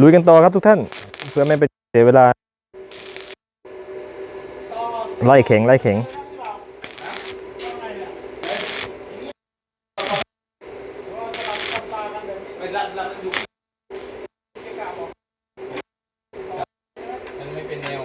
ลุยกันต่อครับทุกท่าน เพื่อไม่ไปเสียเวลา ไล่เข็งไล่เข็ง มันไม่เป็นแนว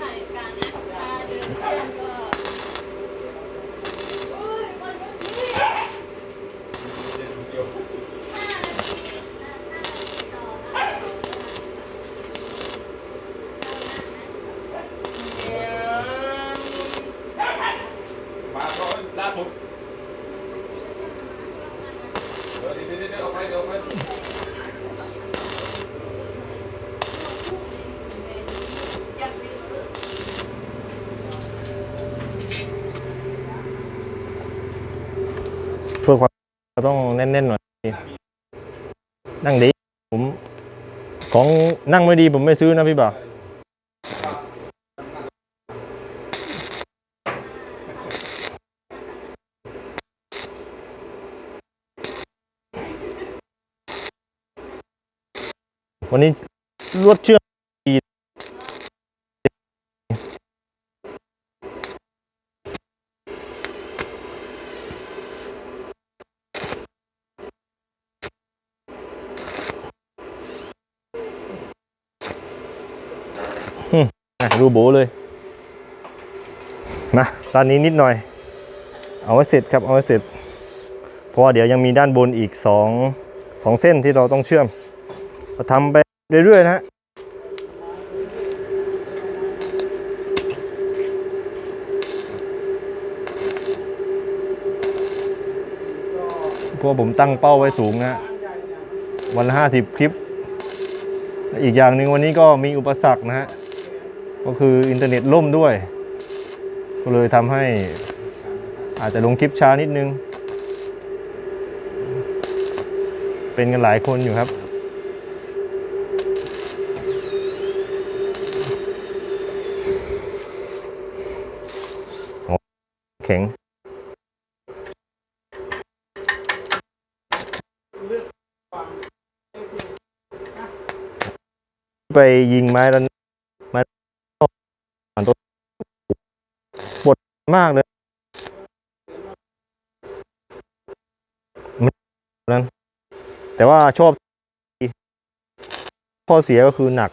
ถ่ายการนะพา เดินเพื่อนก็โอ้ยวันนี้ห้านาทีห้าห้านาทีต่อนะ มาก็ล่าสุดเดี๋ยวเดี๋ยวเดี๋ยวเอาไปเดี๋ยวเอาไป เพื่อความ ต้องแน่นๆหน่อยนั่งดีผม ของนั่งไม่ดีผมไม่ซื้อนะพี่บ่าววันนี้ลวดเชื่อ อะดูโบเลยมาด้านนี้นิดหน่อย เอาไว้เสร็จครับเอาไว้เสร็จ เพราะว่าเดี๋ยวยังมีด้านบนอีกสองสองเส้นที่เราต้องเชื่อมเราทำไปเรื่อยๆนะฮะเพราะว่าผมตั้งเป้าไว้สูงนะฮะวันละห้าสิบคลิป อีกอย่างหนึ่งวันนี้ก็มีอุปสรรคนะฮะ ก็คืออินเทอร์เน็ตล่มด้วย ก็เลยทำให้อาจจะลงคลิปช้านิดนึง เป็นกันหลายคนอยู่ครับ แข็งไปยิงไม้แล้วไม้ผ่านตัวปวด มากเลยม่นั้นแต่ว่าชอบข้อเสียก็คือหนัก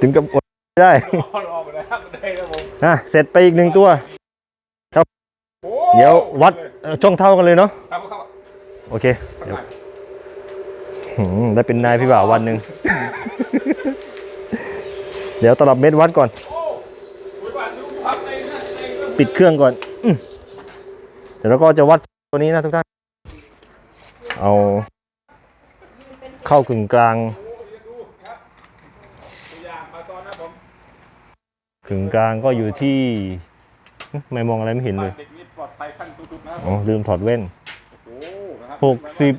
ถึงกับอดไม่ได้ออกออกไปแล้วไม่ได้แล้วผมอะเสร็จไปอีกหนึ่งตัวโอ้เดี๋ยววัดเอ่อช่องเท่ากันเลยเนาะครับครับโอเคเดี๋ยวหืมได้เป็นนายพี่บ่าววันหนึ่งเดี๋ยวตลับเม็ดวัดก่อนโอ้คุยว่าดูพับในนะในก็ปิดเครื่องก่อนอื้อเดี๋ยวเราก็จะวัดตัวนี้นะทุกท่าน เอาเข้ากึ่งกลาง ตัวอย่างมาตอนนะผม กึ่งกลางก็อยู่ที่อื้อไม่มองอะไรไม่เห็นเลยเด็กนี่ปลอดภัยขั้นสุดๆนะครับอ๋อลืมถอดแว่นโอ้นะครับหกสิบ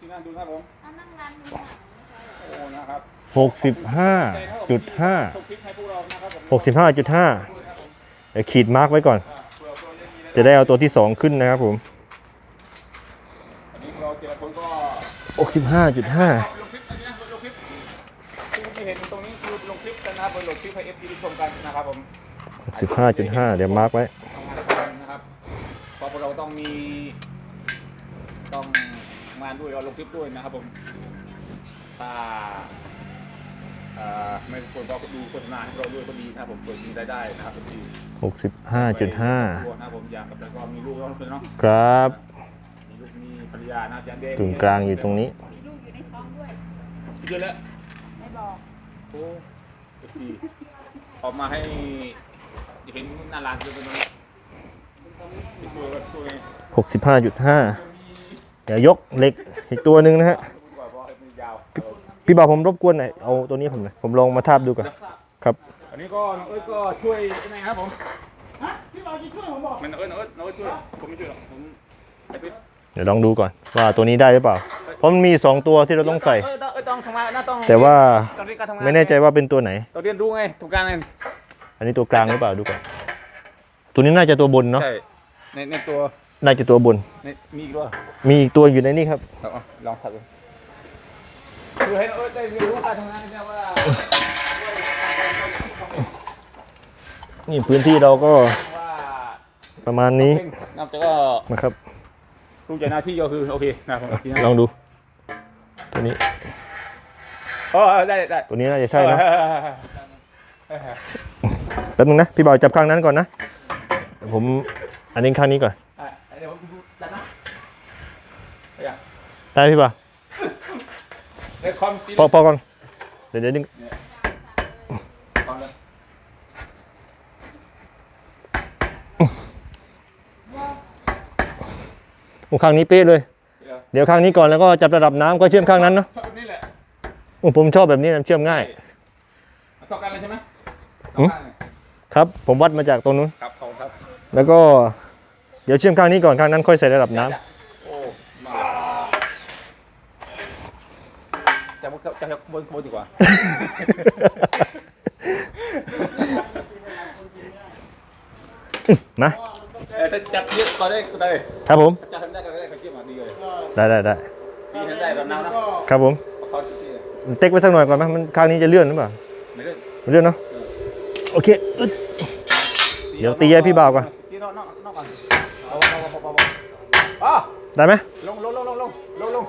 ที่นั่นดูนะครับผมเอานั่งร้านนี้ค่ะโอ้นะครับหกสิบห้าจุดห้าส่งคลิปให้พวกเรานะครับผมหกสิบห้าจุดห้าเดี๋ยวขีดมาร์กไว้ก่อน จะได้เอาตัวที่สองขึ้นนะครับผมอันนี้เราเจอคนก็หกสิบห้าจุดห้า ลงคลิปอันนี้นะลงคลิปที่ที่เห็ นตรงนี้คือลงคลิปกันนะครับลงคลิปให้เอฟซีได้ชมกันนะครับผม65.5เดี๋ยวมาร์กไว้ทำงานด้วยกันนะครับเพราะพวกเราต้องมี ต้องทำงานด้วยเราลงคลิปด้วยนะครับผมถ้าเอ่อไม่ควรก็ดูโฆษณาให้เราด้วยก็ดีนะครับผมเปิดมีรายได้นะครับผมดี65.5นะครับผมอยากกับแล้วก็มีลูกแล้วเนาะครับ มีลูกมีภรรยานะอย่างเด็กกึ่งกลางอยู่ตรงนี้มีลูกอยู่ในท้องด้วยเยอะแล้วไม่บอกโอ้ ดีออกมาให้เห็นหน้าร้านเลยตรงนี้ตัวตัวเอง65.5เดี๋ยวยกเหล็กอีกตัวหนึ่งนะฮะกว่าเพราะให้มันยาว พี่บ่าวผมรบกวนหน่อยเอาตัวนี้ผมหน่อยผมลองมาทาบดูก่อนครับ อันนี้ก็น้องเอ้ยก็ช่วยยังไงครับผมพี่บอลจะช่วยผมบอกมันน้องเอ้ยน้องเอ้ยน้องเอ้ยช่วย ผมไม่ช่วยหรอกผมไอ้ปิ๊ด เดี๋ยวลองดูก่อนว่าตัวนี้ได้หรือเปล่า เพราะมันมี2ตัวที่เราต้องใส่ เอ้ยต้องเอ้ยต้องทำงานนะต้องแต่ว่าต้องเรียนการทำงานไม่แน่ใจว่าเป็นตัวไหนต้องเรียนรู้ไงถูกการไงอันนี้ตัวกลางหรือเปล่าดูก่อน ตัวนี้น่าจะตัวบนเนาะ ใช่ในในตัวน่าจะตัวบน ในมีอีกด้วยมีอีกตัวอยู่ในนี้ครับ เอาเอาลองทัดดูคือให้น้องเอ้ยได้เรียนรู้การทำงานเนี่ยว่านี่พื้นที่เราก็ว่าประมาณนี้ นอกจากก็นะครับ รู้ใจหน้าที่ก็คือโอเคนะผมที่ลองดู ตัวนี้โอ้ได้ได้ตัวนี้น่าจะใช่นะเออแป๊บนึงนะ พี่บ่าวจับข้างนั้นก่อนนะ ผมอันนี้ข้างนี้ก่อนเออเดี๋ยวผมดูด้านหน้าเอาอย่างได้พี่บ่าวเดี๋ยวความตีพอพอก่อน เดี๋ยวเดี๋ยวดึง ความเลย โอ้ข้างนี้เป๊ะเลยเดี๋ยวเดี๋ยวข้างนี้ก่อนแล้วก็จับระดับน้ำก็เชื่อมข้างนั้นเนาะชอบแบบนี้แหละโอ้ผมชอบแบบนี้นะเชื่อมง่ายชอบกันเลยใช่ไหมหืมชอบกันเลยครับ ผมวัดมาจากตรงนู้นครับขอบคุณครับ แล้วก็เดี๋ยวเชื่อมข้างนี้ก่อนข้างนั้นค่อยใส่ระดับน้ำโอ้มาจะบนจะบนบนดีกว่ามา เออถ้าจับเยอะก็ได้ก็ได้ครับผมจับทำได้ก็ได้เขาเกี่ยวมาดีเลยได้ได้ได้ดีทำได้แบบน้ำนะครับผมขอที่นี่เต็กไว้สักหน่อยก่อนไหมมันข้างนี้จะเลื่อนหรือเปล่าไม่ได้มันเลื่อนเนาะโอเคอึ๊ดเดี๋ยวตีให้พี่บ่าวก่อนตีนอกนอกนอกก่อนเอาเอาเอาเอาเอาอ๋อได้ไหมลงลงลงลงลงลงลง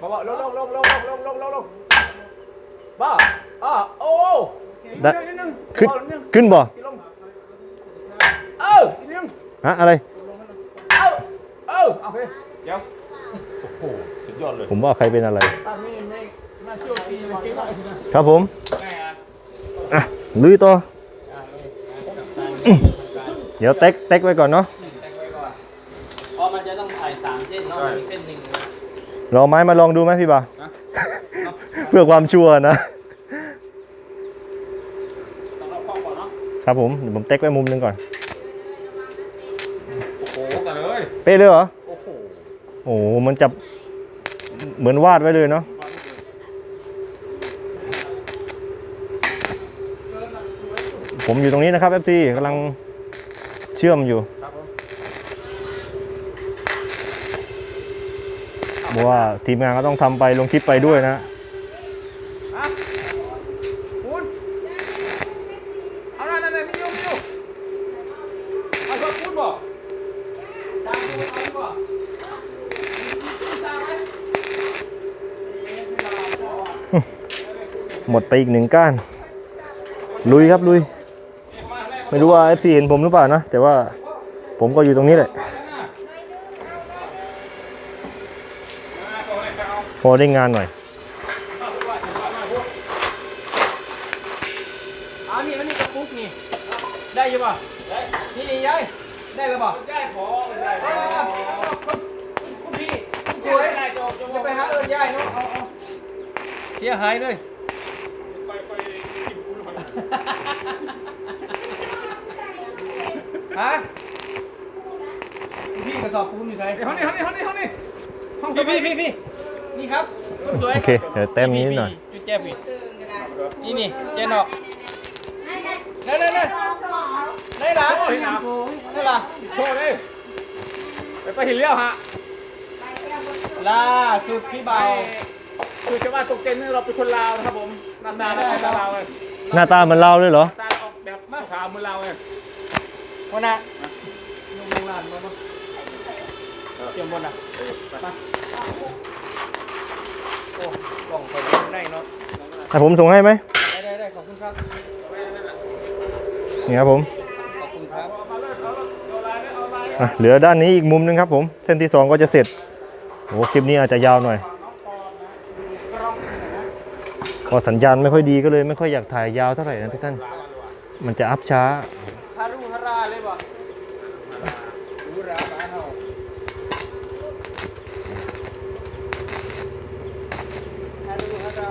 บ่บ่ลงลงลงลงลงลงลงลงบ้าอะโอ้ได้นิดนึงขึ้นนิดนึงขึ้นบ่ลงเอ้านิดนึงฮะอะไรเอ้า เอ้าโอเคเดี๋ยวโอ้โหสุดยอดเลยผมว่าใครเป็นอะไรตอนนี้ไม่มาช่วยตีมันเก่งมากเลยนะครับผมแม่อะอะลุยต่อเดี๋ยวเต็กเต็กไว้ก่อนเนาะเพราะมันจะต้องถ่ายสามเส้นเนาะมีเส้นหนึ่งเราไม้มาลองดูไหมพี่บ่าวนะเพื่อความชัวร์นะ ต้องรับข้อก่อนเนาะครับผมเดี๋ยวผมเต็กไว้มุมหนึงก่อน เลยเป๊ะเลยเหรอ โอ้โห โอ้โห มันจับเหมือนวาดไว้เลยเนาะผมอยู่ตรงนี้นะครับ FC กำลังเชื่อมอยู่ครับผมเพราะว่าทีมงานก็ต้องทำไปลงคลิปไปด้วยนะ ฮะคุณเอานั่นนั่นนั่นมีอยู่มีอยู่เอาชอบคุณบ่ตามคุณเอาดีกว่าตามไหม หมดไปอีกหนึ่งก้าน ลุยครับลุย ไม่รู้ว่า FC เห็นผมหรือเปล่านะ แต่ว่าผมก็อยู่ตรงนี้แหละพอได้งานหน่อยอานี่มันนี่กระปุกนี่ ได้ยังป่ะได้นี่นี่ยายได้แล้วป่ะได้พอได้พอคุณพี่สวยจะไปหาเอิญยายเนาะเอาเอาเสียหายเลย ไปไปกินคุณก่อน ฮะคุณพี่กระสอบปูนอยู่ไหนเดี๋ยวห้องนี้ห้องนี้ห้องนี้ห้องนี้ห้องพี่พี่พี่พี่พี่พี่นี่ครับคนสวยโอเคเดี๋ยวแต้มนี้หน่อยจุดแจ๊บพี่นี่นี่เจนออกได้ได้ได้ได้หรอโอ้ยนะได้หรอโชว์เลยไปไปเห็นเลี้ยวฮะล่าสุดพี่เบาคือชาวบ้านตกเต็นท์นี่เราเป็นคนลาวนะครับผมหน้าตาเราเป็นคนลาวเลย หน้าตาเหมือนเราเลยเหรอหน้าตาออกแบบขาวเหมือนลาวเลยวันน่ะลงลงลานมาปะเตรียมบนอะเออไปโอ้กล่องคนได้เนาะให้ผมส่งให้ไหมได้ได้ได้ขอบคุณครับนี่ครับผมขอบคุณครับอะเหลือด้านนี้อีกมุมนึงครับผม เส้นที่สองก็จะเสร็จโอ้คลิปนี้อาจจะยาวหน่อย ก็สัญญาณไม่ค่อยดีก็เลยไม่ค่อยอยากถ่ายยาวเท่าไหร่นะทุกท่าน มันจะอัพช้าฮารุฮาราเลยบ่ฮูราบ้านเฮาฮารุฮารา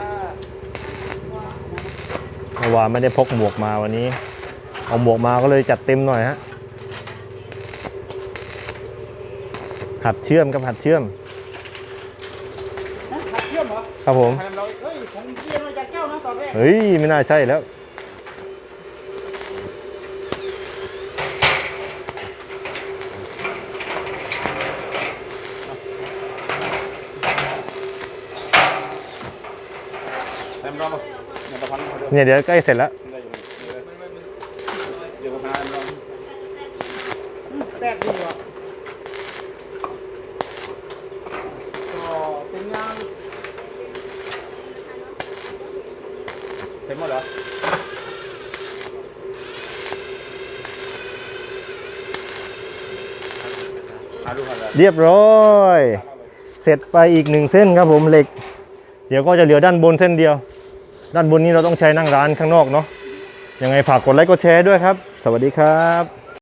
เมื่อวานไม่ได้พกหมวกมาวันนี้ เอาหมวกมาก็เลยจัดเต็มหน่อยฮะ หัดเชื่อมกับหัดเชื่อมขัดเชื่อมเหรอ ครับผมทำเราเฮ้ยผมเรียนมาจา กเจ้านะตอนแรกเฮ้ย ไม่น่าใช่แล้ว เต็มรอบป่ะเงินตะพันเขาเดินเนี่ยเดี๋ยวใกล้เสร็จแล้ว ได้อยู่เดี๋ยวผมหาเต็มรอบ แซ่บดีว่ะก็เป็นงาน เต็มหมดเหรอหาดูกันเลยเรียบร้อย เสร็จไปอีกหนึ่งเส้นครับผมเหล็ก เดี๋ยวก็จะเหลือด้านบนเส้นเดียว ด้านบนนี้เราต้องใช้นั่งร้านข้างนอกเนาะยังไงฝากกดไลค์กดแชร์ด้วยครับ สวัสดีครับ